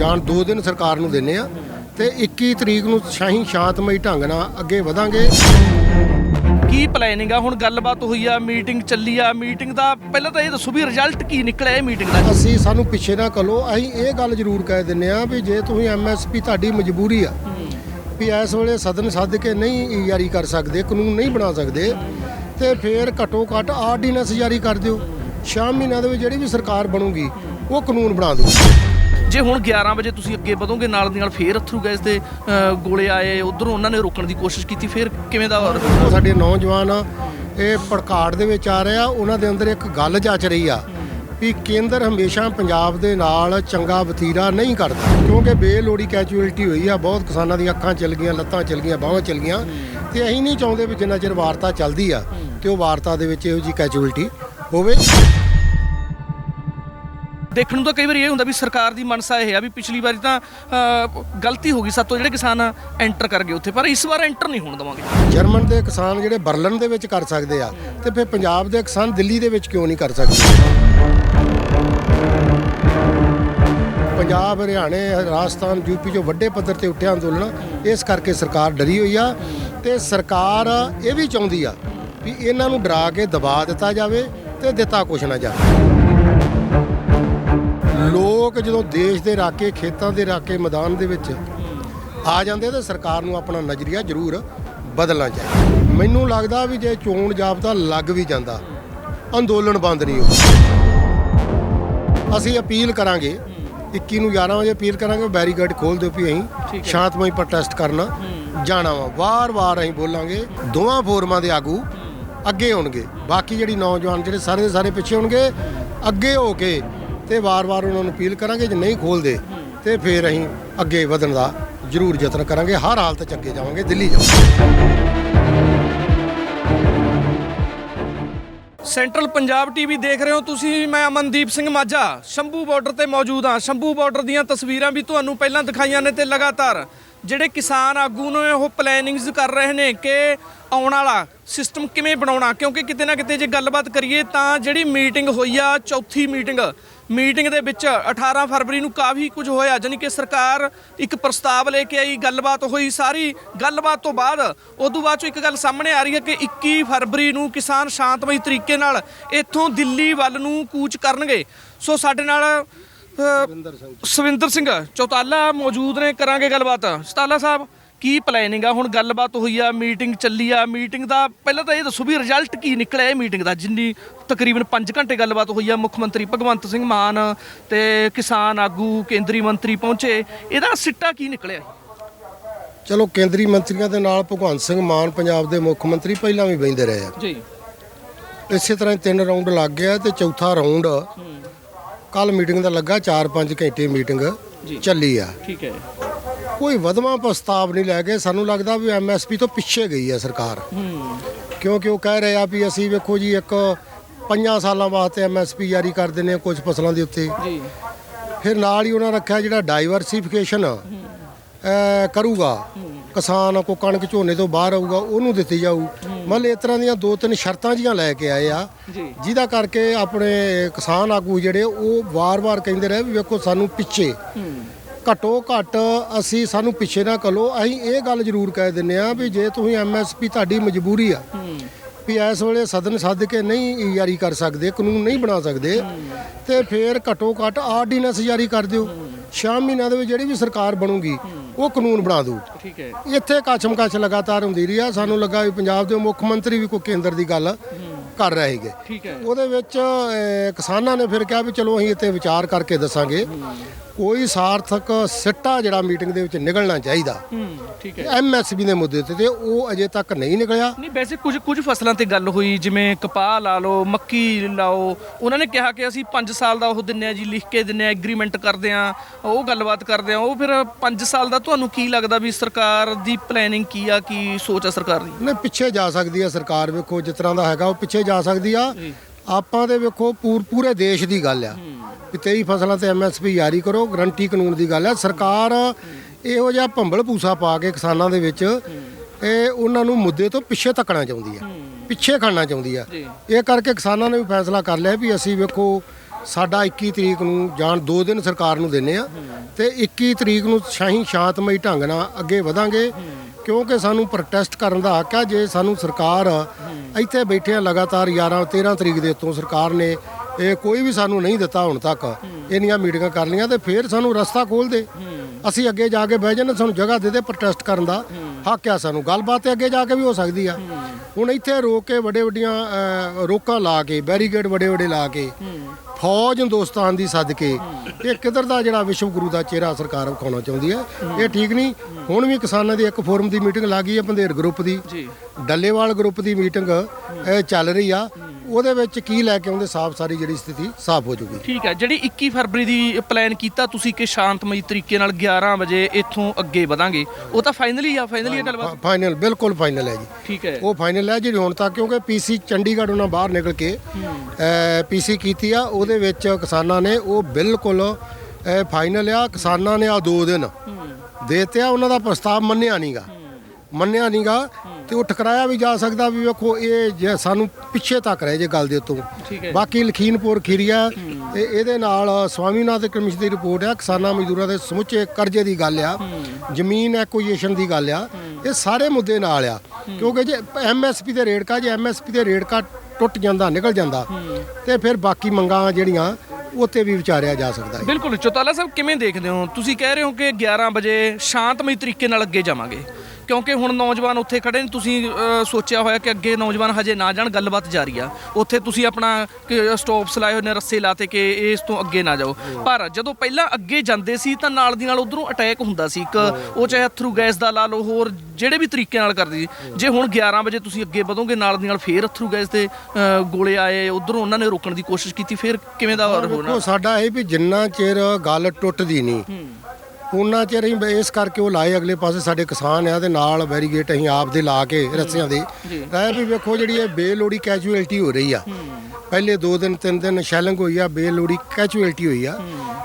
ਜਾਣ ਦੋ ਦਿਨ ਸਰਕਾਰ ਨੂੰ ਦਿੰਨੇ ਆ ਤੇ 21 ਤਰੀਕ ਨੂੰ ਸ਼ਾਹੀ ਸ਼ਾਂਤਮਈ ਢੰਗ ਨਾਲ ਅੱਗੇ ਵਧਾਂਗੇ। ਕੀ ਪਲੈਨਿੰਗ ਆ? ਹੁਣ ਗੱਲਬਾਤ ਹੋਈ ਆ ਮੀਟਿੰਗ ਚੱਲੀ ਆ। ਮੀਟਿੰਗ ਦਾ ਪਹਿਲਾਂ ਤਾਂ ਇਹ ਦੱਸੋ ਵੀ ਰਿਜ਼ਲਟ ਕੀ ਨਿਕਲਿਆ ਇਹ ਮੀਟਿੰਗ ਦਾ? ਅਸੀਂ ਸਾਨੂੰ ਪਿੱਛੇ ਨਾ ਕਲੋ ਅਸੀਂ ਇਹ ਗੱਲ ਜ਼ਰੂਰ ਕਹਿ ਦਿੰਨੇ ਆ ਵੀ ਜੇ ਤੁਸੀਂ ਐਮਐਸਪੀ ਤੁਹਾਡੀ ਮਜਬੂਰੀ ਆ ਵੀ ਇਸ ਵੇਲੇ ਸਦਨ ਸੱਦ ਕੇ ਨਹੀਂ ਜਾਰੀ ਕਰ ਸਕਦੇ ਕਾਨੂੰਨ ਨਹੀਂ ਬਣਾ ਸਕਦੇ ਤੇ ਫਿਰ ਘੱਟੋ ਘੱਟ ਆਰਡੀਨੈਂਸ ਜਾਰੀ ਕਰ ਦਿਓ। ਸ਼ਾਮ ਮਹੀਨਿਆਂ ਦੇ ਵਿੱਚ ਜਿਹੜੀ ਵੀ ਸਰਕਾਰ ਬਣੂਗੀ ਉਹ ਕਾਨੂੰਨ ਬਣਾ ਦਿਓ। ਜੇ ਹੁਣ 11 ਵਜੇ ਤੁਸੀਂ ਅੱਗੇ ਵਧੋਗੇ, ਨਾਲ ਦੀ ਨਾਲ ਫੇਰ ਅਥਰੂ ਗੈਸ ਦੇ ਗੋਲੇ ਆਏ, ਉਧਰੋਂ ਉਹਨਾਂ ਨੇ ਰੋਕਣ ਦੀ ਕੋਸ਼ਿਸ਼ ਕੀਤੀ, ਫੇਰ ਕਿਵੇਂ ਦਾ ਸਾਡੇ ਨੌਜਵਾਨ ਇਹ ਪੜਕਾੜ ਦੇ ਵਿੱਚ ਆ ਰਿਹਾ ਉਹਨਾਂ ਦੇ ਅੰਦਰ ਇੱਕ ਗੱਲ ਜੱਚ ਰਹੀ ਆ ਵੀ ਕੇਂਦਰ ਹਮੇਸ਼ਾ ਪੰਜਾਬ ਦੇ ਨਾਲ ਚੰਗਾ ਵਤੀਰਾ ਨਹੀਂ ਕਰਦਾ, ਕਿਉਂਕਿ ਬੇਲੋੜੀ ਕੈਜੂਅਲਟੀ ਹੋਈ ਆ, ਬਹੁਤ ਕਿਸਾਨਾਂ ਦੀਆਂ ਅੱਖਾਂ ਚਲ ਗਈਆਂ, ਲੱਤਾਂ ਚਲ ਗਈਆਂ, ਬਾਹਾਂ ਚਲ ਗਈਆਂ ਤੇ ਅਸੀਂ ਨਹੀਂ ਚਾਹੁੰਦੇ ਵੀ ਜਿੰਨਾ ਚਿਰ ਵਾਰਤਾ ਚੱਲਦੀ ਆ ਤੇ ਉਹ ਵਾਰਤਾ ਦੇ ਵਿੱਚ ਇਹੋ ਜੀ ਕੈਜੂਅਲਟੀ ਹੋਵੇ। ਦੇਖਣ ਨੂੰ ਤਾਂ ਕਈ ਵਾਰੀ ਇਹ ਹੁੰਦਾ ਵੀ ਸਰਕਾਰ ਦੀ ਮਨਸਾ ਇਹ ਆ ਵੀ ਪਿਛਲੀ ਵਾਰੀ ਤਾਂ ਗਲਤੀ ਹੋ ਗਈ ਸਾਤੋਂ ਜਿਹੜੇ ਕਿਸਾਨ ਐਂਟਰ ਕਰ ਗਏ ਉੱਥੇ, ਪਰ ਇਸ ਵਾਰ ਐਂਟਰ ਨਹੀਂ ਹੋਣ ਦਵਾਂਗੇ। ਜਰਮਨ ਦੇ ਕਿਸਾਨ ਜਿਹੜੇ ਬਰਲਨ ਦੇ ਵਿੱਚ ਕਰ ਸਕਦੇ ਆ ਤੇ ਫਿਰ ਪੰਜਾਬ ਦੇ ਕਿਸਾਨ ਦਿੱਲੀ ਦੇ ਵਿੱਚ ਕਿਉਂ ਨਹੀਂ ਕਰ ਸਕਦੇ? ਪੰਜਾਬ, ਹਰਿਆਣੇ, ਰਾਜਸਥਾਨ, ਯੂਪੀ ਚੋਂ ਵੱਡੇ ਪੱਧਰ ਤੇ ਉੱਠਿਆ ਅੰਦੋਲਨ, ਇਸ ਕਰਕੇ ਸਰਕਾਰ ਡਰੀ ਹੋਈ ਆ ਤੇ ਸਰਕਾਰ ਇਹ ਵੀ ਚਾਹੁੰਦੀ ਆ ਵੀ ਇਹਨਾਂ ਨੂੰ ਡਰਾ ਕੇ ਦਬਾ ਦਿੱਤਾ ਜਾਵੇ ਤੇ ਦਿੱਤਾ ਕੁਛ ਨਾ ਜਾਵੇ। ਲੋਕ ਜਦੋਂ ਦੇਸ਼ ਦੇ ਰਾਕੇ ਖੇਤਾਂ ਦੇ ਰਾਕੇ ਮੈਦਾਨ ਦੇ ਵਿੱਚ ਆ ਜਾਂਦੇ ਤੇ ਸਰਕਾਰ ਨੂੰ ਆਪਣਾ ਨਜ਼ਰੀਆ ਜ਼ਰੂਰ ਬਦਲਣਾ ਚਾਹੀਦਾ। ਮੈਨੂੰ ਲੱਗਦਾ ਵੀ ਜੇ ਚੋਣ ਜਾਬਤਾ ਲੱਗ ਵੀ ਜਾਂਦਾ ਅੰਦੋਲਨ ਬੰਦ ਨਹੀਂ ਹੋਊ। ਅਸੀਂ ਅਪੀਲ ਕਰਾਂਗੇ 21 ਨੂੰ 11 ਵਜੇ ਅਪੀਲ ਕਰਾਂਗੇ ਬੈਰੀਕੇਡ ਖੋਲ ਦਿਓ ਵੀ ਅਸੀਂ ਸ਼ਾਂਤਮਈ ਪ੍ਰੋਟੈਸਟ ਕਰਨਾ ਜਾਣਾ ਵਾ। ਵਾਰ-ਵਾਰ ਅਸੀਂ ਬੋਲਾਂਗੇ ਦੋਵਾਂ ਫੋਰਮਾਂ ਦੇ ਆਗੂ ਅੱਗੇ ਹੋਣਗੇ। ਬਾਕੀ ਜਿਹੜੀ ਨੌਜਵਾਨ ਜਿਹੜੇ ਸਾਰੇ ਦੇ ਸਾਰੇ ਪਿੱਛੇ ਹੋਣਗੇ ਅੱਗੇ ਹੋ ਕੇ ਤੇ ਵਾਰ-ਵਾਰ ਉਹਨਾਂ ਨੂੰ ਅਪੀਲ ਕਰਾਂਗੇ ਜੇ ਨਹੀਂ ਖੋਲਦੇ ਤੇ ਫਿਰ ਅਸੀਂ ਅੱਗੇ ਵਧਣ ਦਾ ਜ਼ਰੂਰ ਯਤਨ ਕਰਾਂਗੇ। ਹਰ ਹਾਲਤ 'ਚ ਅੱਗੇ ਜਾਵਾਂਗੇ, ਦਿੱਲੀ ਜਾਵਾਂਗੇ। ਸੈਂਟਰਲ ਪੰਜਾਬ ਟੀਵੀ ਦੇਖ ਰਹੇ ਹੋ ਤੁਸੀਂ, ਮੈਂ ਅਮਨਦੀਪ ਸਿੰਘ ਮਾਝਾ। ਸ਼ੰਭੂ ਬਾਰਡਰ ਤੇ ਮੌਜੂਦ ਹਾਂ। ਸ਼ੰਭੂ ਬਾਰਡਰ ਦੀਆਂ ਤਸਵੀਰਾਂ ਵੀ ਤੁਹਾਨੂੰ ਪਹਿਲਾਂ ਦਿਖਾਈਆਂ ਨੇ ਤੇ ਲਗਾਤਾਰ ਜਿਹੜੇ ਕਿਸਾਨ ਆਗੂ ਨੇ ਉਹ ਪਲੈਨਿੰਗਸ ਕਰ ਰਹੇ ਨੇ ਕਿ ਆਉਣ ਵਾਲਾ ਸਿਸਟਮ ਕਿਵੇਂ ਬਣਾਉਣਾ, ਕਿਉਂਕਿ ਕਿਤੇ ਨਾ ਕਿਤੇ ਜੇ ਗੱਲਬਾਤ ਕਰੀਏ ਤਾਂ ਜਿਹੜੀ ਮੀਟਿੰਗ ਹੋਈ ਆ, ਚੌਥੀ ਮੀਟਿੰਗ ਮੀਟਿੰਗ ਦੇ ਵਿੱਚ 18 ਫਰਵਰੀ ਨੂੰ ਕਾਫੀ ਕੁਝ ਹੋਇਆ ਜਾਨੀ ਕਿ ਸਰਕਾਰ ਇੱਕ ਪ੍ਰਸਤਾਵ ਲੈ ਕੇ ਆਈ, ਗੱਲਬਾਤ ਹੋਈ ਸਾਰੀ। ਗੱਲਬਾਤ ਤੋਂ ਬਾਅਦ ਉਦੋਂ ਬਾਅਦ ਚੋਂ ਇੱਕ ਗੱਲ ਸਾਹਮਣੇ ਆ ਰਹੀ ਹੈ ਕਿ 21 ਫਰਵਰੀ ਨੂੰ ਕਿਸਾਨ ਸ਼ਾਂਤਮਈ ਤਰੀਕੇ ਨਾਲ ਇੱਥੋਂ ਦਿੱਲੀ ਵੱਲ ਨੂੰ ਕੂਚ ਕਰਨਗੇ। ਸੋ ਸਾਡੇ ਨਾਲ ਸਵਿੰਦਰ ਸਿੰਘ ਚੌਤਾਲਾ ਮੌਜੂਦ ਨੇ, ਕਰਾਂਗੇ ਗੱਲਬਾਤ। ਚੌਤਾਲਾ ਸਾਹਿਬ ਕੀ ਪਲੈਨਿੰਗ ਆ? ਹੁਣ ਗੱਲਬਾਤ ਹੋਈ ਆ ਮੀਟਿੰਗ ਚੱਲੀ ਆ। ਮੀਟਿੰਗ ਦਾ ਪਹਿਲਾਂ ਤਾਂ ਇਹ ਦੱਸੋ ਵੀ ਰਿਜ਼ਲਟ ਕੀ ਨਿਕਲਿਆ ਇਹ ਮੀਟਿੰਗ ਦਾ? ਜਿੰਨੀ ਤਕਰੀਬਨ 5 ਘੰਟੇ ਗੱਲਬਾਤ ਹੋਈ ਆ ਮੁੱਖ ਮੰਤਰੀ ਭਗਵੰਤ ਸਿੰਘ ਮਾਨ ਤੇ ਕਿਸਾਨ ਆਗੂ ਕੇਂਦਰੀ ਮੰਤਰੀ ਪਹੁੰਚੇ। ਇਹਦਾ ਸਿੱਟਾ ਕੀ ਨਿਕਲਿਆ? ਚਲੋ ਕੇਂਦਰੀ ਮੰਤਰੀਆਂ ਦੇ ਨਾਲ ਭਗਵੰਤ ਸਿੰਘ ਮਾਨ ਪੰਜਾਬ ਦੇ ਮੁੱਖ ਮੰਤਰੀ ਪਹਿਲਾਂ ਵੀ ਬੈਂਦੇ ਰਹੇ ਆ। ਜੀ। ਇਸੇ ਤਰ੍ਹਾਂ ਹੀ ਤਿੰਨ ਰਾਉਂਡ ਲੱਗ ਗਿਆ ਤੇ ਚੌਥਾ ਰਾਉਂਡ ਕੱਲ ਮੀਟਿੰਗ ਦਾ ਲੱਗਾ 4-5 ਘੰਟੇ ਮੀਟਿੰਗ। ਚੱਲੀ ਆ। ਠੀਕ ਹੈ। ਕੋਈ ਵਧਵਾ ਪ੍ਰਸਤਾਵ ਨਹੀਂ ਲੈ ਕੇ ਸਾਨੂੰ ਲੱਗਦਾ ਵੀ ਐਮਐਸਪੀ ਤੋਂ ਪਿੱਛੇ ਗਈ ਹੈ ਸਰਕਾਰ। ਕਿਉਂਕਿ ਉਹ ਕਹਿ ਰਹੇ ਆ ਵੀ ਅਸੀਂ ਵੇਖੋ ਜੀ ਇੱਕ ਪੰਜਾਂ ਸਾਲਾਂ ਵਾਸਤੇ ਐਮਐਸਪੀ ਜਾਰੀ ਕਰ ਦਿੰਦੇ ਆ ਕੁਝ ਫਸਲਾਂ ਦੇ ਉੱਤੇ। ਜੀ। ਫਿਰ ਨਾਲ ਹੀ ਉਹਨਾਂ ਰੱਖਿਆ ਜਿਹੜਾ ਡਾਈਵਰਸਿਫਿਕੇਸ਼ਨ ਕਰੂਗਾ। ਕਿਸਾਨ ਕੋ ਕਣਕ ਝੋਨੇ ਤੋਂ ਬਾਹਰ ਆਊਗਾ ਉਹਨੂੰ ਦਿੱਤੀ ਜਾਊ। ਮਤਲਬ ਇਸ ਤਰ੍ਹਾਂ ਦੀਆਂ ਦੋ ਤਿੰਨ ਸ਼ਰਤਾਂ ਜੀਆਂ ਲੈ ਕੇ ਆਏ ਆ। ਜਿਹਦਾ ਕਰਕੇ ਆਪਣੇ ਕਿਸਾਨ ਆਗੂ ਜਿਹੜੇ ਉਹ ਵਾਰ-ਵਾਰ ਕਹਿੰਦੇ ਰਹੇ ਵੀ ਵੇਖੋ ਸਾਨੂੰ ਪਿੱਛੇ। ਘੱਟੋ ਘੱਟ ਅਸੀਂ ਸਾਨੂੰ ਪਿੱਛੇ ਨਾ ਕਲੋ ਅਸੀਂ ਇਹ ਗੱਲ ਜ਼ਰੂਰ ਕਹਿ ਦਿੰਨੇ ਆ ਵੀ ਜੇ ਤੁਸੀਂ ਐਮਐਸਪੀ ਤੁਹਾਡੀ ਮਜਬੂਰੀ ਆ ਵੀ ਇਸ ਵੇਲੇ ਸਦਨ ਸੱਦ ਕੇ ਨਹੀਂ ਜਾਰੀ ਕਰ ਸਕਦੇ ਕਾਨੂੰਨ ਨਹੀਂ ਬਣਾ ਸਕਦੇ ਤੇ ਫਿਰ ਘੱਟੋ ਘੱਟ ਆਰਡੀਨੈਂਸ ਜਾਰੀ ਕਰ ਦਿਓ। ਸ਼ਾਮ ਮਹੀਨਿਆਂ ਦੇ ਵਿੱਚ ਜਿਹੜੀ ਵੀ ਸਰਕਾਰ ਬਣੂਗੀ ਉਹ ਕਾਨੂੰਨ ਬਣਾ ਦੂ ਠੀਕ ਹੈ। ਇੱਥੇ ਕਾਛਮ ਕਾਛ ਲਗਾਤਾਰ ਹੁੰਦੀ ਰਹੀ ਆ। ਸਾਨੂੰ ਲੱਗਾ ਵੀ ਪੰਜਾਬ ਦੇ ਮੁੱਖ ਮੰਤਰੀ ਵੀ ਕੋਈ ਕੇਂਦਰ ਦੀ ਗੱਲ ਕਰ ਰਹੇ ਹੈਗੇ। ਠੀਕ ਹੈ। ਉਹਦੇ ਵਿੱਚ ਕਿਸਾਨਾਂ ਨੇ ਫਿਰ ਕਿਹਾ ਵੀ ਚਲੋ ਅਸੀਂ ਇੱਥੇ ਵਿਚਾਰ ਕਰਕੇ ਦੱਸਾਂਗੇ। ਕੋਈ ਸਾਰਥਕ ਸਿੱਟਾ ਜਿਹੜਾ ਮੀਟਿੰਗ ਦੇ ਵਿੱਚ ਨਿਕਲਣਾ ਚਾਹੀਦਾ। ਹੂੰ ਠੀਕ ਹੈ। ਐਮਐਸਪੀ ਦੇ ਮੁੱਦੇ ਤੇ ਤੇ ਉਹ ਅਜੇ ਤੱਕ ਨਹੀਂ ਨਿਕਲਿਆ। ਨਹੀਂ ਵੈਸੇ ਕੁਝ ਕੁਝ ਫਸਲਾਂ ਤੇ ਗੱਲ ਹੋਈ ਜਿਵੇਂ ਕਪਾਹ ਲਾ ਲਓ ਮੱਕੀ ਲਾਓ। ਉਹਨਾਂ ਨੇ ਕਿਹਾ ਕਿ ਅਸੀਂ 5 ਸਾਲ ਦਾ ਉਹ ਦਿੰਨੇ ਆ ਜੀ ਲਿਖ ਕੇ ਦਿੰਨੇ ਆ ਐਗਰੀਮੈਂਟ ਕਰਦੇ ਆ ਉਹ ਗੱਲਬਾਤ ਕਰਦੇ ਆ। ਉਹ ਫਿਰ 5 ਸਾਲ ਦਾ ਤੁਹਾਨੂੰ ਕੀ ਲੱਗਦਾ ਵੀ ਸਰਕਾਰ ਦੀ ਪਲੈਨਿੰਗ ਕੀ ਆ ਕੀ ਸੋਚ ਆ ਸਰਕਾਰ ਦੀ? ਨੇ ਪਿੱਛੇ ਜਾ ਸਕਦੀ ਹੈ ਸਰਕਾਰ ਵੇਖੋ ਜਿਸ ਤਰ੍ਹਾਂ ਦਾ ਹੈਗਾ ਉਹ ਪਿੱਛੇ ਜਾ ਸਕਦੀ ਆ। ਆਪਾਂ ਦੇ ਵੇਖੋ ਪੂਰ ਪੂਰੇ ਦੇਸ਼ ਦੀ ਗੱਲ ਆ। ਵੀ 23 ਫਸਲਾਂ ਤੇ ਐਮਐਸਪੀ ਜਾਰੀ ਕਰੋ ਗਰੰਟੀ ਕਾਨੂੰਨ ਦੀ ਗੱਲ ਆ। ਸਰਕਾਰ ਇਹੋ ਜਿਹਾ ਭੰਬਲ ਪੂਸਾ ਪਾ ਕੇ ਕਿਸਾਨਾਂ ਦੇ ਵਿੱਚ ਇਹ ਉਹਨਾਂ ਨੂੰ ਮੁੱਦੇ ਤੋਂ ਪਿੱਛੇ ਧੱਕਣਾ ਚਾਹੁੰਦੀ ਆ। ਪਿੱਛੇ ਖੜਨਾ ਚਾਹੁੰਦੀ ਆ। ਇਹ ਕਰਕੇ ਕਿਸਾਨਾਂ ਨੇ ਵੀ ਫੈਸਲਾ ਕਰ ਲਿਆ ਵੀ ਅਸੀਂ ਵੇਖੋ ਸਾਡਾ 21 ਤਰੀਕ ਨੂੰ ਜਾਣ 2 ਦਿਨ ਸਰਕਾਰ ਨੂੰ ਦਿੰਨੇ ਆ ਤੇ 21 ਤਰੀਕ ਨੂੰ ਸ਼ਾਹੀ ਸ਼ਾਂਤਮਈ ਢੰਗ ਨਾਲ ਅੱਗੇ ਵਧਾਂਗੇ। ਕਿਉਂਕਿ ਸਾਨੂੰ ਪ੍ਰੋਟੈਸਟ ਕਰਨ ਦਾ ਹੱਕ ਹੈ, ਜੇ ਸਾਨੂੰ ਸਰਕਾਰ ਇੱਥੇ ਬੈਠੇ ਆ ਲਗਾਤਾਰ 11 13 ਤਰੀਕ ਦੇ ਉੱਤੋਂ ਸਰਕਾਰ ਨੇ, ਇਹ ਕੋਈ ਵੀ ਸਾਨੂੰ ਨਹੀਂ ਦਿੱਤਾ ਹੁਣ ਤੱਕ, ਇੰਨੀਆਂ ਮੀਟਿੰਗਾਂ ਕਰ ਲਈਆਂ ਤੇ ਫਿਰ ਸਾਨੂੰ ਰਸਤਾ ਖੋਲ ਦੇ। ਅਸੀਂ ਅੱਗੇ ਜਾ ਕੇ ਬਹਿ ਜਾਂਦੇ, ਸਾਨੂੰ ਜਗ੍ਹਾ ਦੇ ਦੇ ਪ੍ਰੋਟੈਸਟ ਕਰਨ ਦਾ ਹੱਕ ਆ ਸਾਨੂੰ, ਗੱਲਬਾਤ ਤੇ ਅੱਗੇ ਜਾ ਕੇ ਵੀ ਹੋ ਸਕਦੀ ਆ। ਹੁਣ ਇੱਥੇ ਰੋਕ ਕੇ ਵੱਡੇ ਵੱਡੀਆਂ ਰੋਕਾਂ ਲਾ ਕੇ ਬੈਰੀਕੇਡ ਵੱਡੇ ਵੱਡੇ ਲਾ ਕੇ ਫੌਜ ਹਿੰਦੁਸਤਾਨ ਦੀ ਸੱਦ ਕੇ ਇਹ ਕਿੱਧਰ ਦਾ ਜਿਹੜਾ ਵਿਸ਼ਵ ਗੁਰੂ ਦਾ ਚਿਹਰਾ ਸਰਕਾਰ ਵਿਖਾਉਣਾ ਚਾਹੁੰਦੀ ਹੈ? ਇਹ ਠੀਕ ਨਹੀਂ। ਹੁਣ ਵੀ ਕਿਸਾਨਾਂ ਦੀ ਇੱਕ ਫੋਰਮ ਦੀ ਮੀਟਿੰਗ ਲੱਗੀ ਹੈ ਬੰਦੇਰ ਗਰੁੱਪ ਦੀ। ਜੀ। ਡੱਲੇਵਾਲ ਗਰੁੱਪ ਦੀ ਮੀਟਿੰਗ ਇਹ ਚੱਲ ਰਹੀ ਆ। ਉਹਦੇ ਵਿੱਚ ਕੀ ਲੈ ਕੇ ਆਉਂਦੇ? ਸਾਫ਼ ਸਾਰੀ ਜਿਹੜੀ ਸਥਿਤੀ ਸਾਫ਼ ਹੋ ਜੂਗੀ ਠੀਕ ਹੈ ਜਿਹੜੀ 21 ਫਰਵਰੀ ਦੀ ਪਲਾਨ ਕੀਤਾ ਤੁਸੀਂ ਕਿ ਸ਼ਾਂਤਮਈ ਤਰੀਕੇ ਨਾਲ 11 ਵਜੇ ਇੱਥੋਂ ਅੱਗੇ ਵਧਾਂਗੇ ਉਹ ਤਾਂ ਫਾਈਨਲੀ ਆ ਫਾਈਨਲੀ ਆ ਗੱਲਬਾਤ? ਫਾਈਨਲ ਬਿਲਕੁਲ ਫਾਈਨਲ ਹੈ ਜੀ। ਠੀਕ ਹੈ। ਉਹ ਫਾਈਨਲ ਹੈ ਜਿਹੜੀ ਹੁਣ ਤੱਕ ਕਿਉਂਕਿ ਪੀਸੀ ਚੰਡੀਗੜ੍ਹ ਉਹਨਾਂ ਬਾਹਰ ਨਿਕਲ ਕੇ ਪੀਸੀ ਕੀਤੀ ਆ ਉਹਦੇ ਵਿੱਚ ਕਿਸਾਨਾਂ ਨੇ ਉਹ ਬਿਲਕੁਲ ਫਾਈਨਲ ਆ। ਕਿਸਾਨਾਂ ਨੇ ਆ ਦੋ ਦਿਨ ਦੇਤੇ ਆ ਉਹਨਾਂ ਦਾ ਪ੍ਰਸਤਾਵ ਮੰਨਿਆ ਨਹੀਂਗਾ ਮੰਨਿਆ ਨਹੀਂਗਾ ਤੇ ਉਹ ਠਕਰਾਇਆ ਵੀ ਜਾ ਸਕਦਾ ਵੀ ਵੇਖੋ ਇਹ ਜੇ ਸਾਨੂੰ ਪਿੱਛੇ ਤੱਕ ਰਹਿ ਜੇ ਗੱਲ ਦੇ ਉੱਤੋਂ। ਬਾਕੀ ਲਖੀਨਪੁਰ ਖੀਰੀਆ ਇਹ ਇਹਦੇ ਨਾਲ ਸਵਾਮੀਨਾਥਨ ਕਮਿਸ਼ਨ ਦੀ ਰਿਪੋਰਟ ਆ ਕਿਸਾਨਾਂ ਮਜ਼ਦੂਰਾਂ ਦੇ ਸਮੁੱਚੇ ਕਰਜ਼ੇ ਦੀ ਗੱਲ ਆ ਜ਼ਮੀਨ ਐਕੁਜੀਸ਼ਨ ਦੀ ਗੱਲ ਆ ਇਹ ਸਾਰੇ ਮੁੱਦੇ ਨਾਲ ਆ। ਕਿਉਂਕਿ ਜੇ ਐਮਐਸਪੀ ਦੇ ਰੇਟ ਕਾ ਜੇ ਐਮਐਸਪੀ ਦੇ ਰੇਟ ਕਾ ਟੁੱਟ ਜਾਂਦਾ ਨਿਕਲ ਜਾਂਦਾ ਤੇ ਫਿਰ ਬਾਕੀ ਮੰਗਾਂ ਜਿਹੜੀਆਂ ਉੱਤੇ ਵੀ ਵਿਚਾਰਿਆ ਜਾ ਸਕਦਾ ਹੈ। ਬਿਲਕੁਲ ਚੌਤਾਲਾ ਸਾਹਿਬ ਕਿਵੇਂ ਦੇਖਦੇ ਹੋ? ਤੁਸੀਂ ਕਹਿ ਰਹੇ ਹੋ ਕਿ 11 ਵਜੇ ਸ਼ਾਂਤਮਈ ਤਰੀਕੇ ਨਾਲ ਅੱਗੇ ਜਾਵਾਂਗੇ। ਕਿਉਂਕਿ ਹੁਣ ਨੌਜਵਾਨ ਉੱਥੇ ਖੜੇ ਨੇ ਤੁਸੀਂ ਅ, ਸੋਚਿਆ ਹੋਇਆ ਕਿ ਅੱਗੇ ਨੌਜਵਾਨ ਹਜੇ ਨਾ ਜਾਣ ਗੱਲਬਾਤ ਜਾਰੀ ਆ। ਉੱਥੇ ਤੁਸੀਂ ਆਪਣਾ ਸਟਾਪਸ ਲਾਏ ਹੋਏ ਨੇ ਰੱਸੇ ਲਾਤੇ ਕਿ ਇਸ ਤੋਂ ਅੱਗੇ ਨਾ ਜਾਓ। ਪਰ ਜਦੋਂ ਪਹਿਲਾਂ ਅੱਗੇ ਜਾਂਦੇ ਸੀ ਤਾਂ ਨਾਲ ਦੀ ਨਾਲ ਉਧਰੋਂ ਅਟੈਕ ਹੁੰਦਾ ਸੀ। ਇੱਕ ਉਹ ਚਾਹੇ ਅਥਰੂ ਗੈਸ ਦਾ ਲਾ ਲਓ ਹੋਰ ਜਿਹੜੇ ਵੀ ਤਰੀਕੇ ਨਾਲ ਕਰਦੇ ਸੀ। ਜੇ ਹੁਣ 11 ਵਜੇ ਤੁਸੀਂ ਅੱਗੇ ਵਧੋਗੇ ਨਾਲ ਦੀ ਨਾਲ ਫੇਰ ਅਥਰੂ ਗੈਸ ਦੇ ਅ, ਗੋਲੇ ਆਏ ਉਧਰੋਂ ਉਹਨਾਂ ਨੇ ਰੋਕਣ ਦੀ ਕੋਸ਼ਿਸ਼ ਕੀਤੀ ਫਿਰ ਕਿਵੇਂ ਦਾ ਹੋਣਾ? ਦੇਖੋ ਸਾਡਾ ਇਹ ਵੀ ਜਿੰਨਾ ਚਿਰ ਗੱਲ ਟੁੱਟਦੀ ਨਹੀਂ ਉਹਨਾਂ ਚਿਰ ਅਸੀਂ ਇਸ ਕਰਕੇ ਉਹ ਲਾਏ ਅਗਲੇ ਪਾਸੇ ਸਾਡੇ ਕਿਸਾਨ ਆ ਤੇ ਨਾਲ ਬੈਰੀਗੇਟ ਅਸੀਂ ਆਪ ਦੇ ਲਾ ਕੇ ਰੱਸਿਆਂ ਦੇ। ਰਾਏ ਵੀ ਵੇਖੋ ਜਿਹੜੀ ਇਹ ਬੇਲੋੜੀ ਕੈਜੂਅਲਟੀ ਹੋ ਰਹੀ ਆ। ਪਹਿਲੇ 2 ਦਿਨ 3 ਦਿਨ ਸ਼ੈਲਿੰਗ ਹੋਈ ਆ ਬੇਲੋੜੀ ਕੈਜੂਅਲਟੀ ਹੋਈ ਆ।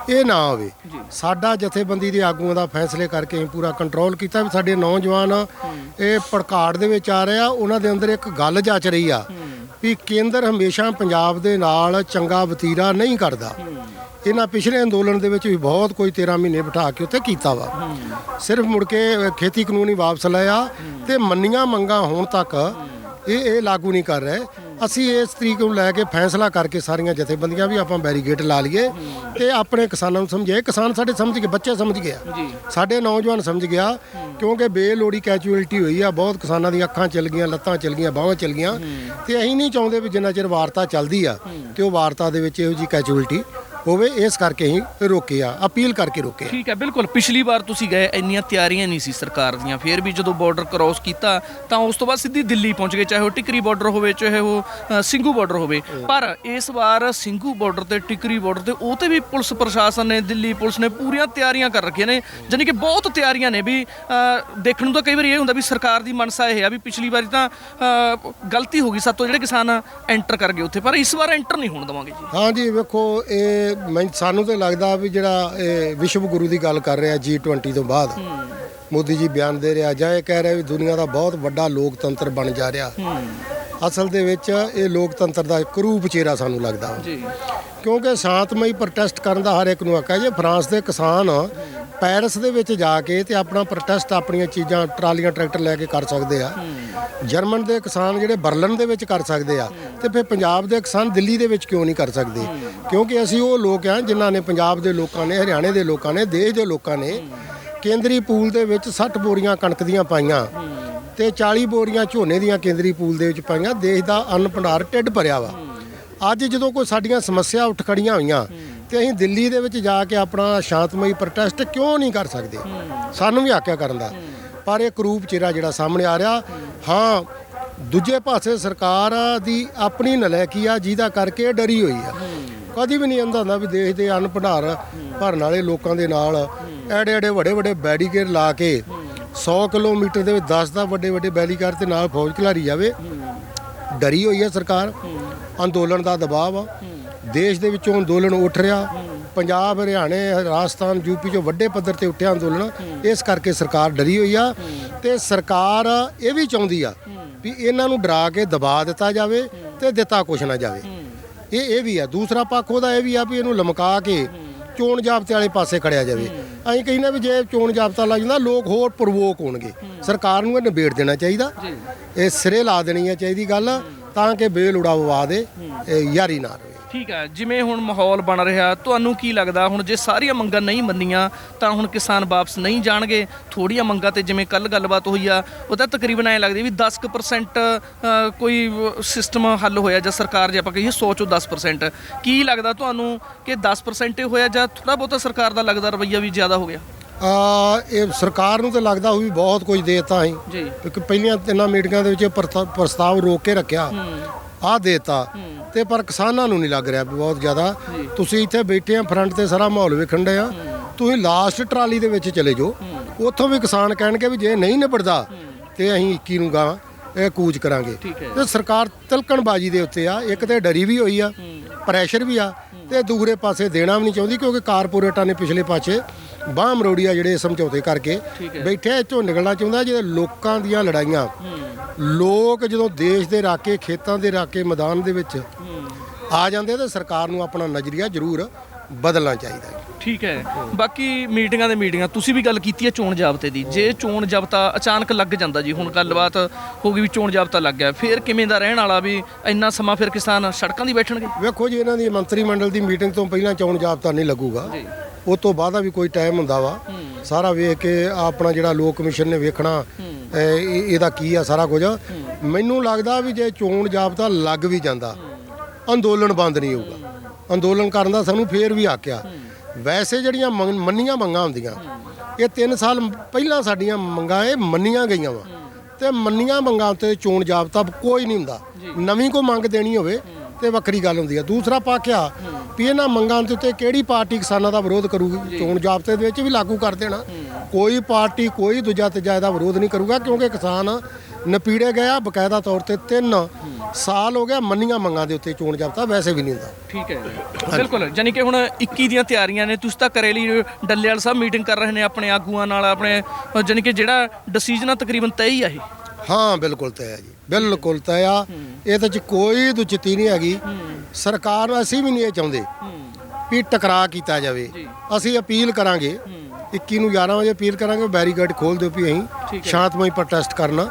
ਇਹ ਨਾ ਹੋਵੇ। ਸਾਡਾ ਜਥੇਬੰਦੀ ਦੇ ਆਗੂਆਂ ਦਾ ਫੈਸਲੇ ਕਰਕੇ ਅਸੀਂ ਪੂਰਾ ਕੰਟਰੋਲ ਕੀਤਾ ਵੀ ਸਾਡੇ ਨੌਜਵਾਨ ਇਹ ਭੜਕਾੜ ਦੇ ਵਿੱਚ ਆ ਰਹੇ ਆ ਉਹਨਾਂ ਦੇ ਅੰਦਰ ਇੱਕ ਗੱਲ ਜਚ ਰਹੀ ਆ ਵੀ ਕੇਂਦਰ ਹਮੇਸ਼ਾ ਪੰਜਾਬ ਦੇ ਨਾਲ ਚੰਗਾ ਵਤੀਰਾ ਨਹੀਂ ਕਰਦਾ। ਇਹਨਾਂ ਪਿਛਲੇ ਅੰਦੋਲਨ ਦੇ ਵਿੱਚ ਵੀ ਬਹੁਤ ਕੋਈ 13 ਮਹੀਨੇ ਬਿਠਾ ਕੇ ਉੱਥੇ ਕੀਤਾ ਵਾ। ਸਿਰਫ ਮੁੜ ਕੇ ਖੇਤੀ ਕਾਨੂੰਨੀ ਵਾਪਸ ਲਿਆ ਤੇ ਮੰਨੀਆਂ ਮੰਗਾਂ ਹੋਣ ਤੱਕ ਇਹ ਇਹ ਲਾਗੂ ਨਹੀਂ ਕਰ ਰਹੇ। ਅਸੀਂ ਇਸ ਤਰੀਕ ਨੂੰ ਲੈ ਕੇ ਫੈਸਲਾ ਕਰਕੇ ਸਾਰੀਆਂ ਜਥੇਬੰਦੀਆਂ ਵੀ ਆਪਾਂ ਬੈਰੀਗੇਟ ਲਾ ਲਈਏ ਤੇ ਆਪਣੇ ਕਿਸਾਨਾਂ ਨੂੰ ਸਮਝੇ ਕਿਸਾਨ ਸਾਡੇ ਸਮਝ ਗਏ ਬੱਚੇ ਸਮਝ ਗਿਆ ਸਾਡੇ ਨੌਜਵਾਨ ਸਮਝ ਗਿਆ ਕਿਉਂਕਿ ਬੇਲੋੜੀ ਕੈਜੂਅਲਟੀ ਹੋਈ ਆ ਬਹੁਤ ਕਿਸਾਨਾਂ ਦੀਆਂ ਅੱਖਾਂ ਚਲ ਗਈਆਂ ਲੱਤਾਂ ਚਲ ਗਈਆਂ ਬਾਹਾਂ ਚਲ ਗਈਆਂ। ਤੇ ਅਸੀਂ ਨਹੀਂ ਚਾਹੁੰਦੇ ਵੀ ਜਿੰਨਾ ਚਿਰ ਵਾਰਤਾ ਚੱਲਦੀ ਆ ਤੇ ਉਹ ਵਾਰਤਾ ਦੇ ਵਿੱਚ ਇਹੋ ਜੀ ਕੈਜੂਅਲਟੀ ਹੋਵੇ ਇਸ ਕਰਕੇ ਅਸੀਂ ਰੋਕੇ ਆ ਅਪੀਲ ਕਰਕੇ ਰੋਕੇ ਆ। ਠੀਕ ਹੈ ਬਿਲਕੁਲ। ਪਿਛਲੀ ਵਾਰ ਤੁਸੀਂ ਗਏ ਇੰਨੀਆਂ ਤਿਆਰੀਆਂ ਨਹੀਂ ਸੀ ਸਰਕਾਰ ਦੀਆਂ। ਫਿਰ ਵੀ ਜਦੋਂ ਬਾਰਡਰ ਕ੍ਰਾਸ ਕੀਤਾ ਤਾਂ ਉਸ ਤੋਂ ਬਾਅਦ ਸਿੱਧੀ ਦਿੱਲੀ ਪਹੁੰਚ ਗਏ ਚਾਹੇ ਉਹ ਟਿਕਰੀ ਬਾਰਡਰ ਹੋਵੇ ਚਾਹੇ ਉਹ ਸਿੰਘੂ ਬਾਰਡਰ ਹੋਵੇ। ਪਰ ਇਸ ਵਾਰ ਸਿੰਘੂ ਬਾਰਡਰ ਤੇ ਟਿਕਰੀ ਬਾਰਡਰ ਤੇ ਉਹ ਤੇ ਵੀ ਪੁਲਿਸ ਪ੍ਰਸ਼ਾਸਨ ਨੇ ਦਿੱਲੀ ਪੁਲਿਸ ਨੇ ਪੂਰੀਆਂ ਤਿਆਰੀਆਂ ਕਰ ਰੱਖੀਆਂ ਨੇ। ਜਾਣੀ ਕਿ ਬਹੁਤ ਤਿਆਰੀਆਂ ਨੇ ਵੀ ਦੇਖਣ ਨੂੰ ਤਾਂ ਕਈ ਵਾਰੀ ਇਹ ਹੁੰਦਾ ਵੀ ਸਰਕਾਰ ਦੀ ਮਨਸਾ ਇਹ ਆ ਵੀ ਪਿਛਲੀ ਵਾਰੀ ਤਾਂ ਗਲਤੀ ਹੋ ਗਈ ਸਾਤੋਂ ਜਿਹੜੇ ਕਿਸਾਨ ਐਂਟਰ ਕਰ ਗਏ ਉੱਥੇ। ਪਰ ਇਸ ਵਾਰ ਐਂਟਰ ਨਹੀਂ ਹੋਣ ਦਵਾਂਗੇ ਜੀ। ਹਾਂ ਜੀ ਵੇਖੋ ਇਹ ਮੈਂ ਸਾਨੂੰ ਤਾਂ ਲੱਗਦਾ ਵੀ ਜਿਹੜਾ ਇਹ ਵਿਸ਼ਵ ਗੁਰੂ ਦੀ ਗੱਲ ਕਰ ਰਿਹਾ G20 ਤੋਂ ਬਾਅਦ ਮੋਦੀ ਜੀ ਬਿਆਨ ਦੇ ਰਿਹਾ ਜਾਂ ਇਹ ਕਹਿ ਰਿਹਾ ਵੀ ਦੁਨੀਆ ਦਾ ਬਹੁਤ ਵੱਡਾ ਲੋਕਤੰਤਰ ਬਣ ਜਾ ਰਿਹਾ। ਅਸਲ ਦੇ ਵਿੱਚ ਇਹ ਲੋਕਤੰਤਰ ਦਾ ਇੱਕ ਰੂਪ ਚਿਹਰਾ ਸਾਨੂੰ ਲੱਗਦਾ ਜੀ। ਕਿਉਂਕਿ ਸ਼ਾਂਤਮਈ ਪ੍ਰੋਟੈਸਟ ਕਰਨ ਦਾ ਹਰ ਇੱਕ ਨੂੰ ਹੱਕ ਹੈ ਜੇ ਫਰਾਂਸ ਦੇ ਕਿਸਾਨ ਪੈਰਿਸ ਦੇ ਵਿੱਚ ਜਾ ਕੇ ਤੇ ਆਪਣਾ ਪ੍ਰੋਟੈਸਟ ਆਪਣੀਆਂ ਚੀਜ਼ਾਂ ਟਰਾਲੀਆਂ ਟਰੈਕਟਰ ਲੈ ਕੇ ਕਰ ਸਕਦੇ ਆ। ਜਰਮਨ ਦੇ ਕਿਸਾਨ ਜਿਹੜੇ ਬਰਲਿਨ ਦੇ ਵਿੱਚ ਕਰ ਸਕਦੇ ਆ ਤੇ ਫਿਰ ਪੰਜਾਬ ਦੇ ਕਿਸਾਨ ਦਿੱਲੀ ਦੇ ਵਿੱਚ ਕਿਉਂ ਨਹੀਂ ਕਰ ਸਕਦੇ? ਕਿਉਂਕਿ ਅਸੀਂ ਉਹ ਲੋਕ ਆ ਜਿਨ੍ਹਾਂ ਨੇ ਪੰਜਾਬ ਦੇ ਲੋਕਾਂ ਨੇ ਹਰਿਆਣੇ ਦੇ ਲੋਕਾਂ ਨੇ ਦੇਸ਼ ਦੇ ਲੋਕਾਂ ਨੇ ਕੇਂਦਰੀ ਪੂਲ ਦੇ ਵਿੱਚ 60 ਬੋਰੀਆਂ ਕਣਕ ਦੀਆਂ ਪਾਈਆਂ। ਤੇ 40 ਬੋਰੀਆਂ ਝੋਨੇ ਦੀਆਂ ਕੇਂਦਰੀ ਪੂਲ ਦੇ ਵਿੱਚ ਪਾਈਆਂ। ਦੇਸ਼ ਦਾ ਅੰਨ ਭੰਡਾਰ ਢਿੱਡ ਭਰਿਆ ਵਾ। ਅੱਜ ਜਦੋਂ ਕੋਈ ਸਾਡੀਆਂ ਸਮੱਸਿਆ ਉੱਠ ਖੜੀਆਂ ਹੋਈਆਂ ਤੇ ਅਸੀਂ ਦਿੱਲੀ ਦੇ ਵਿੱਚ ਜਾ ਕੇ ਆਪਣਾ ਸ਼ਾਂਤਮਈ ਪ੍ਰੋਟੈਸਟ ਕਿਉਂ ਨਹੀਂ ਕਰ ਸਕਦੇ? ਸਾਨੂੰ ਵੀ ਆਕਿਆ ਕਰਨ ਦਾ। ਪਰ ਇਹ ਕਰੂਪ ਚਿਹਰਾ ਜਿਹੜਾ ਸਾਹਮਣੇ ਆ ਰਿਹਾ, ਹਾਂ, ਦੂਜੇ ਪਾਸੇ ਸਰਕਾਰ ਦੀ ਆਪਣੀ ਨਲਾਇਕੀ ਆ, ਜਿਹਦਾ ਕਰਕੇ ਇਹ ਡਰੀ ਹੋਈ ਆ। ਕਦੀ ਵੀ ਨਹੀਂ ਆਂਦਾ ਹੁੰਦਾ ਵੀ ਦੇਸ਼ ਦੇ ਅੰਨ ਭੰਡਾਰ ਭਰਨ ਵਾਲੇ ਲੋਕਾਂ ਦੇ ਨਾਲ ਐਡੇ ਐਡੇ ਵੱਡੇ ਵੱਡੇ ਬੈਰੀਕੇਡ ਲਾ ਕੇ 100 ਕਿਲੋਮੀਟਰ ਦੇ ਵਿੱਚ 10 ਦਾ ਵੱਡੇ ਵੱਡੇ ਬੈਰੀਕੇਡ ਤੇ ਨਾਲ ਫੌਜ ਖਿਲਾਰੀ ਜਾਵੇ। ਡਰੀ ਹੋਈ ਹੈ ਸਰਕਾਰ। ਅੰਦੋਲਨ ਦਾ ਦਬਾਅ ਆ। ਦੇਸ਼ ਦੇ ਵਿੱਚੋਂ ਅੰਦੋਲਨ ਉੱਠ ਰਿਹਾ। ਪੰਜਾਬ, ਹਰਿਆਣੇ, ਰਾਜਸਥਾਨ ਯੂਪੀ ਚੋਂ ਵੱਡੇ ਪੱਧਰ ਤੇ ਉੱਠਿਆ ਅੰਦੋਲਨ। ਇਸ ਕਰਕੇ ਸਰਕਾਰ ਡਰੀ ਹੋਈ ਆ। ਤੇ ਸਰਕਾਰ ਇਹ ਵੀ ਚਾਹੁੰਦੀ ਆ ਵੀ ਇਹਨਾਂ ਨੂੰ ਡਰਾ ਕੇ ਦਬਾ ਦਿੱਤਾ ਜਾਵੇ ਤੇ ਦਿੱਤਾ ਕੁਛ ਨਾ ਜਾਵੇ। ਇਹ ਇਹ ਵੀ ਆ। ਦੂਸਰਾ ਪੱਖ ਉਹਦਾ ਇਹ ਵੀ ਆ ਵੀ ਇਹਨੂੰ ਲਮਕਾ ਕੇ ਚੋਣ ਜਾਬਤੇ ਵਾਲੇ ਪਾਸੇ ਖੜਿਆ ਜਾਵੇ। ਅਸੀਂ ਕਹਿੰਦੇ ਵੀ ਜੇ ਚੋਣ ਜਾਬਤਾ ਲੱਗ ਜਾਂਦਾ ਲੋਕ ਹੋਰ ਪ੍ਰਵੋਕ ਹੋਣਗੇ। ਸਰਕਾਰ ਨੂੰ ਇਹ ਨਿਬੇੜ ਦੇਣਾ ਚਾਹੀਦਾ। ਇਹ ਸਿਰੇ ਲਾ ਦੇਣੀ ਹੈ ਚਾਹੀਦੀ ਗੱਲ ਤਾਂ ਕਿ ਬੇਲੁੜਾ ਵਿਵਾਦ ਇਹ ਯਾਰੀ ਨਾ ਰਹੇ। ਠੀਕ ਹੈ ਜਿਵੇਂ ਹੁਣ ਮਾਹੌਲ ਬਣ ਰਿਹਾ ਤੁਹਾਨੂੰ ਕੀ ਲੱਗਦਾ? ਹੁਣ ਜੇ ਸਾਰੀਆਂ ਮੰਗਾਂ ਨਹੀਂ ਮੰਨੀਆਂ ਤਾਂ ਹੁਣ ਕਿਸਾਨ ਵਾਪਸ ਨਹੀਂ ਜਾਣਗੇ। ਥੋੜੀਆਂ ਮੰਗਾਂ ਤੇ ਜਿਵੇਂ ਕੱਲ ਗੱਲਬਾਤ ਹੋਈ ਆ ਉਹਦਾ ਤਕਰੀਬਨ ਐ ਲੱਗਦੀ ਵੀ 10% ਕੋਈ ਸਿਸਟਮ ਹੱਲ ਹੋਇਆ ਜਾਂ ਸਰਕਾਰ ਜੇ ਆਪਾਂ ਕਹੀਏ 100 ਚੋਂ 10% ਕੀ ਲੱਗਦਾ ਤੁਹਾਨੂੰ ਕਿ 10% ਹੀ ਹੋਇਆ ਜਾਂ ਥੋੜਾ ਬਹੁਤਾ ਸਰਕਾਰ ਦਾ ਲੱਗਦਾ ਰਵਈਆ ਵੀ ਜ਼ਿਆਦਾ ਹੋ ਗਿਆ? ਆ ਇਹ ਸਰਕਾਰ ਨੂੰ ਤਾਂ ਲੱਗਦਾ ਉਹ ਵੀ ਬਹੁਤ ਕੁਝ ਦੇਤਾ ਅਸੀਂ। ਜੀ। ਕਿਉਂਕਿ ਪਹਿਲੀਆਂ ਤਿੰਨਾਂ ਮੀਟਿੰਗਾਂ ਦੇ ਵਿੱਚ ਇਹ ਪ੍ਰਸਤਾ- ਪ੍ਰਸਤਾਵ ਰੋਕ ਕੇ ਰੱਖਿਆ। ਆਹ ਦੇਤਾ ਤੇ ਪਰ ਕਿਸਾਨਾਂ ਨੂੰ ਨਹੀਂ ਲੱਗ ਰਿਹਾ ਵੀ ਬਹੁਤ ਜ਼ਿਆਦਾ। ਤੁਸੀਂ ਇੱਥੇ ਬੈਠੇ ਆ ਫਰੰਟ ਤੇ ਸਾਰਾ ਮਾਹੌਲ ਵੇਖਣ ਦੇ ਆ। ਤੁਸੀਂ ਲਾਸਟ ਟਰਾਲੀ ਦੇ ਵਿੱਚ ਚਲੇ ਜਾਓ। ਉੱਥੋਂ ਵੀ ਕਿਸਾਨ ਕਹਿਣਗੇ ਵੀ ਜੇ ਨਹੀਂ ਨਿਬੜਦਾ ਤੇ ਅਸੀਂ 21 ਨੂੰ ਗਾ ਇਹ ਕੂਚ ਕਰਾਂਗੇ। ਤੇ ਸਰਕਾਰ ਤਿਲਕਣਬਾਜੀ ਦੇ ਉੱਤੇ ਆ ਇੱਕ ਤੇ ਡਰੀ ਵੀ ਹੋਈ ਆ ਪ੍ਰੈਸ਼ਰ ਵੀ ਆ ਤੇ ਦੂਸਰੇ ਪਾਸੇ ਦੇਣਾ ਵੀ ਨਹੀਂ ਚਾਹੁੰਦੀ ਕਿਉਂਕਿ ਕਾਰਪੋਰੇਟਾਂ ਨੇ ਪਿਛਲੇ ਪਾਸੇ ਬਾਹ ਮਰੋੜੀਆ ਜਿਹੜੇ ਸਮਝੌਤੇ ਕਰਕੇ। ਬੈਠੇ ਇੱਥੋਂ ਨਿਕਲਣਾ ਚਾਹੁੰਦਾ ਜਿਹੜੇ ਲੋਕਾਂ ਦੀਆਂ ਲੜਾਈਆਂ। ਲੋਕ ਜਦੋਂ ਦੇਸ਼ ਦੇ ਰਾਕੇ ਖੇਤਾਂ ਦੇ ਰਾਕੇ ਮੈਦਾਨ ਦੇ ਵਿੱਚ ਆ ਜਾਂਦੇ ਤਾਂ ਸਰਕਾਰ ਨੂੰ ਆਪਣਾ ਨਜ਼ਰੀਆ ਜ਼ਰੂਰ ਬਦਲਣਾ ਚਾਹੀਦਾ ਹੈ। ਠੀਕ ਹੈ। ਬਾਕੀ ਮੀਟਿੰਗਾਂ ਦੇ ਮੀਟਿੰਗਾਂ ਤੁਸੀਂ ਵੀ ਗੱਲ ਕੀਤੀ ਹੈ ਚੋਣ ਜਾਬਤੇ ਦੀ। ਜੇ ਚੋਣ ਜਾਬਤਾ ਅਚਾਨਕ ਲੱਗ ਜਾਂਦਾ ਜੀ ਹੁਣ ਗੱਲਬਾਤ ਹੋ ਗਈ ਵੀ ਚੋਣ ਜਾਬਤਾ ਲੱਗ ਗਿਆ ਫਿਰ ਕਿਵੇਂ ਦਾ ਰਹਿਣ ਵਾਲਾ ਵੀ ਇੰਨਾ ਸਮਾਂ ਫਿਰ ਕਿਸਾਨ ਸੜਕਾਂ ਦੀ ਬੈਠਣਗੇ? ਵੇਖੋ ਜੀ ਇਹਨਾਂ ਦੀ ਮੰਤਰੀ ਮੰਡਲ ਦੀ ਮੀਟਿੰਗ ਤੋਂ ਪਹਿਲਾਂ ਚੋਣ ਜਾਬਤਾ ਨਹੀਂ ਲੱਗੂਗਾ। ਉਹ ਤੋਂ ਬਾਅਦ ਵੀ ਕੋਈ ਟਾਈਮ ਹੁੰਦਾ ਵਾ। ਸਾਰਾ ਵੇਖ ਕੇ ਆਪਣਾ ਜਿਹੜਾ ਲੋਕ ਕਮਿਸ਼ਨ ਨੇ ਵੇਖਣਾ ਇਹ- ਇਹ- ਇਹਦਾ ਕੀ ਆ ਸਾਰਾ ਕੁਝ? ਮੈਨੂੰ ਲੱਗਦਾ ਵੀ ਜੇ ਚੋਣ ਜਾਬਤਾ ਲੱਗ ਵੀ ਜਾਂਦਾ ਅੰਦੋਲਨ ਬੰਦ ਨਹੀਂ ਹੋਊਗਾ। ਅੰਦੋਲਨ ਕਰਨ ਦਾ ਸਾਨੂੰ ਫੇਰ ਵੀ ਆਕਿਆ ਵੈਸੇ ਜਿਹੜੀਆਂ ਮੰਗ- ਮੰਨੀਆਂ ਮੰਗਾਂ ਹੁੰਦੀਆਂ ਇਹ 3 ਸਾਲ ਪਹਿਲਾਂ ਸਾਡੀਆਂ ਮੰਗਾਂ ਇਹ ਮੰਨੀਆਂ ਗਈਆਂ ਵਾ। ਤੇ ਮੰਨੀਆਂ ਮੰਗਾਂ ਉੱਤੇ ਚੋਣ ਜਾਬਤਾ ਕੋਈ ਨਹੀਂ ਹੁੰਦਾ। ਨਵੀਂ ਕੋਈ ਮੰਗ ਦੇਣੀ ਹੋਵੇ ਤੇ ਵੱਖਰੀ ਗੱਲ ਹੁੰਦੀ ਆ। ਦੂਸਰਾ ਪੱਖ ਆ ਵੀ ਇਹਨਾਂ ਮੰਗਾਂ ਦੇ ਉੱਤੇ ਕਿਹੜੀ ਪਾਰਟੀ ਕਿਸਾਨਾਂ ਦਾ ਵਿਰੋਧ ਕਰੂਗੀ? ਚੋਣ ਜਾਬਤੇ ਦੇ ਵਿੱਚ ਵੀ ਲਾਗੂ ਕਰ ਦੇਣਾ। ਕੋਈ ਪਾਰਟੀ ਕੋਈ ਦੂਜਾ ਤੀਜਾ ਇਹਦਾ ਵਿਰੋਧ ਨਹੀਂ ਕਰੂਗਾ ਕਿਉਂਕਿ ਕਿਸਾਨ ਨਪੀੜੇ ਗਿਆ ਬਕਾਇਦਾ ਤੌਰ ਤੇ 3 ਸਾਲ ਹੋ ਗਿਆ ਮੰਨੀਆਂ ਮੰਗਾਂ ਦੇ ਉੱਤੇ ਚੋਣ ਜਾਬਤਾ ਵੈਸੇ ਵੀ ਨਹੀਂ ਹੁੰਦਾ। ਠੀਕ ਹੈ ਬਿਲਕੁਲ ਯਾਨੀ ਕਿ ਹੁਣ 21 ਦੀਆਂ ਤਿਆਰੀਆਂ ਨੇ ਤੁਸੀਂ ਤਾਂ ਕਰੇਲੀ ਡੱਲੇਵਾਲ ਸਾਹਿਬ ਮੀਟਿੰਗ ਕਰ ਰਹੇ ਨੇ ਆਪਣੇ ਆਗੂਆਂ ਨਾਲ ਆਪਣੇ ਯਾਨੀ ਕਿ ਜਿਹੜਾ ਡਿਸੀਜਨ ਆ ਤਕਰੀਬਨ ਤੈਅ ਹੀ ਆ ਇਹ। ਹਾਂ ਬਿਲਕੁਲ ਤੈਅ ਹੈ ਜੀ ਬਿਲਕੁਲ ਤੈਅ ਆ। ਇਹਦੇ ਚ ਕੋਈ ਦੁਚਿੱਤੀ ਨਹੀਂ ਹੈਗੀ। ਸਰਕਾਰ ਅਸੀਂ ਵੀ ਨਹੀਂ ਇਹ ਚਾਹੁੰਦੇ ਵੀ ਟਕਰਾਅ ਕੀਤਾ ਜਾਵੇ। ਅਸੀਂ ਅਪੀਲ ਕਰਾਂਗੇ 21 ਨੂੰ 11 ਵਜੇ ਅਪੀਲ ਕਰਾਂਗੇ ਬੈਰੀਕੇਡ ਖੋਲ ਦਿਓ ਵੀ ਅਸੀਂ। ਸ਼ਾਂਤਮਈ ਪ੍ਰੋਟੈਸਟ ਕਰਨਾ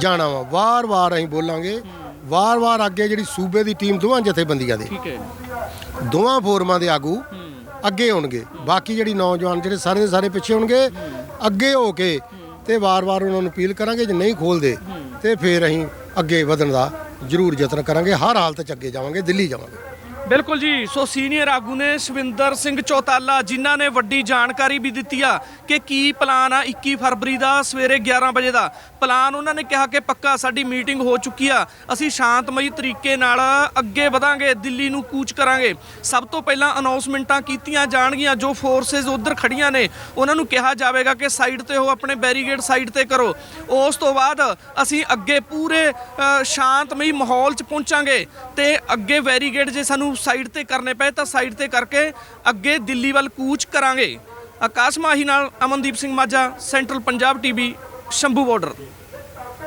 ਜਾਣਾ ਵਾ। ਵਾਰ-ਵਾਰ ਅਸੀਂ ਬੋਲਾਂਗੇ ਵਾਰ-ਵਾਰ ਅੱਗੇ ਜਿਹੜੀ ਸੂਬੇ ਦੀ ਟੀਮ ਦੋਵਾਂ ਜਥੇਬੰਦੀਆਂ ਦੇ। ਠੀਕ ਹੈ। ਦੋਵਾਂ ਫੋਰਮਾਂ ਦੇ ਆਗੂ ਅੱਗੇ ਹੋਣਗੇ। ਬਾਕੀ ਜਿਹੜੀ ਨੌਜਵਾਨ ਜਿਹੜੇ ਸਾਰੇ ਦੇ ਸਾਰੇ ਪਿੱਛੇ ਹੋਣਗੇ ਅੱਗੇ ਹੋ ਕੇ ਤੇ ਵਾਰ-ਵਾਰ ਉਹਨਾਂ ਨੂੰ ਅਪੀਲ ਕਰਾਂਗੇ ਜੇ ਨਹੀਂ ਖੋਲਦੇ ਤੇ ਫਿਰ ਅਸੀਂ ਅੱਗੇ ਵਧਣ ਦਾ ਜ਼ਰੂਰ ਯਤਨ ਕਰਾਂਗੇ। ਹਰ ਹਾਲਤ 'ਚ ਅੱਗੇ ਜਾਵਾਂਗੇ ਦਿੱਲੀ ਜਾਵਾਂਗੇ। ਬਿਲਕੁਲ ਜੀ। ਸੋ ਸੀਨੀਅਰ ਆਗੂ ਨੇ ਸ਼ਵਿੰਦਰ ਸਿੰਘ ਚੌਤਾਲਾ, ਜਿਨ੍ਹਾਂ ਨੇ ਵੱਡੀ ਜਾਣਕਾਰੀ ਵੀ ਦਿੱਤੀ ਆ ਕਿ ਕੀ ਪਲਾਨ ਆ 21 ਫਰਵਰੀ ਦਾ, ਸਵੇਰੇ 11 ਵਜੇ ਦਾ। ਪਲਾਨ ਉਹਨਾਂ ਨੇ ਕਿਹਾ ਕਿ ਪੱਕਾ ਸਾਡੀ ਮੀਟਿੰਗ ਹੋ ਚੁੱਕੀ ਆ। ਅਸੀਂ ਸ਼ਾਂਤਮਈ ਤਰੀਕੇ ਨਾਲ ਅੱਗੇ ਵਧਾਂਗੇ, ਦਿੱਲੀ ਨੂੰ ਕੂਚ ਕਰਾਂਗੇ। ਸਭ ਤੋਂ ਪਹਿਲਾਂ ਅਨਾਉਂਸਮੈਂਟਾਂ ਕੀਤੀਆਂ ਜਾਣਗੀਆਂ, ਜੋ ਫੋਰਸਸ ਉਧਰ ਖੜੀਆਂ ਨੇ। ਉਹਨਾਂ ਨੂੰ ਕਿਹਾ ਜਾਵੇਗਾ ਕਿ ਸਾਈਡ ਤੇ ਹੋ, ਆਪਣੇ ਬੈਰੀਗੇਡ ਸਾਈਡ ਤੇ ਕਰੋ। ਉਸ ਤੋਂ ਬਾਅਦ ਅਸੀਂ ਅੱਗੇ ਪੂਰੇ ਸ਼ਾਂਤਮਈ ਮਾਹੌਲ 'ਚ ਪਹੁੰਚਾਂਗੇ। ਤੇ ਅੱਗੇ ਬੈਰੀਗੇਡ ਜੇ ਸਾਨੂੰ ਸਾਈਡ ਤੇ ਕਰਨੇ ਪਏ ਤਾਂ ਸਾਈਡ ਤੇ ਕਰਕੇ ਅੱਗੇ ਦਿੱਲੀ ਵੱਲ ਕੂਚ ਕਰਾਂਗੇ। ਆਕਾਸ਼ ਮਾਹੀ ਨਾਲ Amandeep Singh Majha, central Punjab TV, Shambhu border.